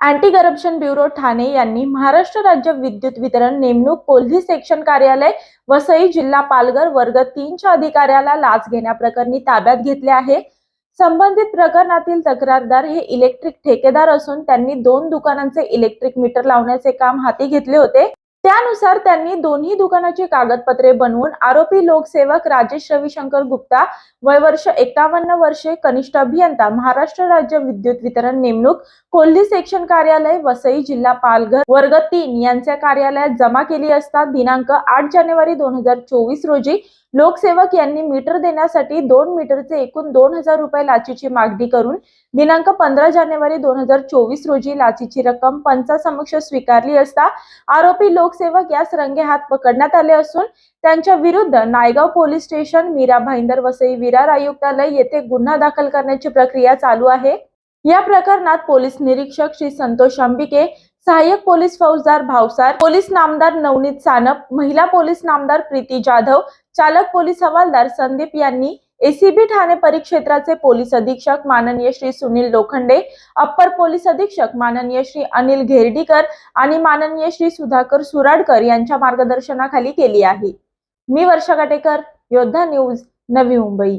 Anti corruption bureau Thane यांनी महाराष्ट्र राज्य विद्युत वितरण नेमणूक कोल्ही सेक्शन कार्यालय वसई जिल्हा पालघर वर्ग तीनच्या अधिकाऱ्याला लाच घेण्याप्रकरणी ताब्यात घेतले आहे. संबंधित प्रकरणातील तक्रारदार हे इलेक्ट्रिक ठेकेदार असून त्यांनी दोन दुकानांचे इलेक्ट्रिक मीटर लावण्याचे काम हाती घेतले होते. त्यानुसार त्यांनी दोन्ही दुकानाची कागदपत्रे बनवून आरोपी लोकसेवक राजेश रविशंकर गुप्ता वय वर्ष एकावन्न वर्षे कनिष्ठ अभियंता महाराष्ट्र राज्य विद्युत वितरण नेमणूक कोल्ही सेक्शन कार्यालय वसई जिल्हा पालघर वर्ग तीन यांच्या कार्यालयात जमा केली असता दिनांक आठ जानेवारी दोन हजार चोवीस रोजी लोकसेवक यांनी मीटर देण्यासाठी दोन मीटरचे एकूण दोन हजार रुपये लाचेची मागणी करून दिनांक पंधरा जानेवारी दोन हजार चोवीस रोजी लाचेची रक्कम पंचासमक्ष स्वीकारली असता आरोपी लोकसेवक यास रंगे हात पकडण्यात आले असून त्यांच्या विरुद्ध नायगाव पोलीस स्टेशन मीरा भाईंदर वसई विरार आयुक्तालय येथे गुन्हा दाखल करण्याची प्रक्रिया चालू आहे. या प्रकरणात पोलीस निरीक्षक श्री संतोष अंबिके सहाय्यक पोलीस फौजदार भावसार पोलीस नामदार नवनीत सानप महिला पोलीस नामदार प्रीती जाधव चालक पोलीस हवालदार संदीप यांनी एसीबी ठाणे परिक्षेत्राचे पोलीस अधीक्षक माननीय श्री सुनील लोखंडे अप्पर पोलीस अधीक्षक माननीय श्री अनिल घेरडीकर आणि माननीय श्री सुधाकर सुराडकर यांच्या मार्गदर्शनाखाली केली आहे. मी वर्षा काटेकर योद्धा न्यूज नवी मुंबई.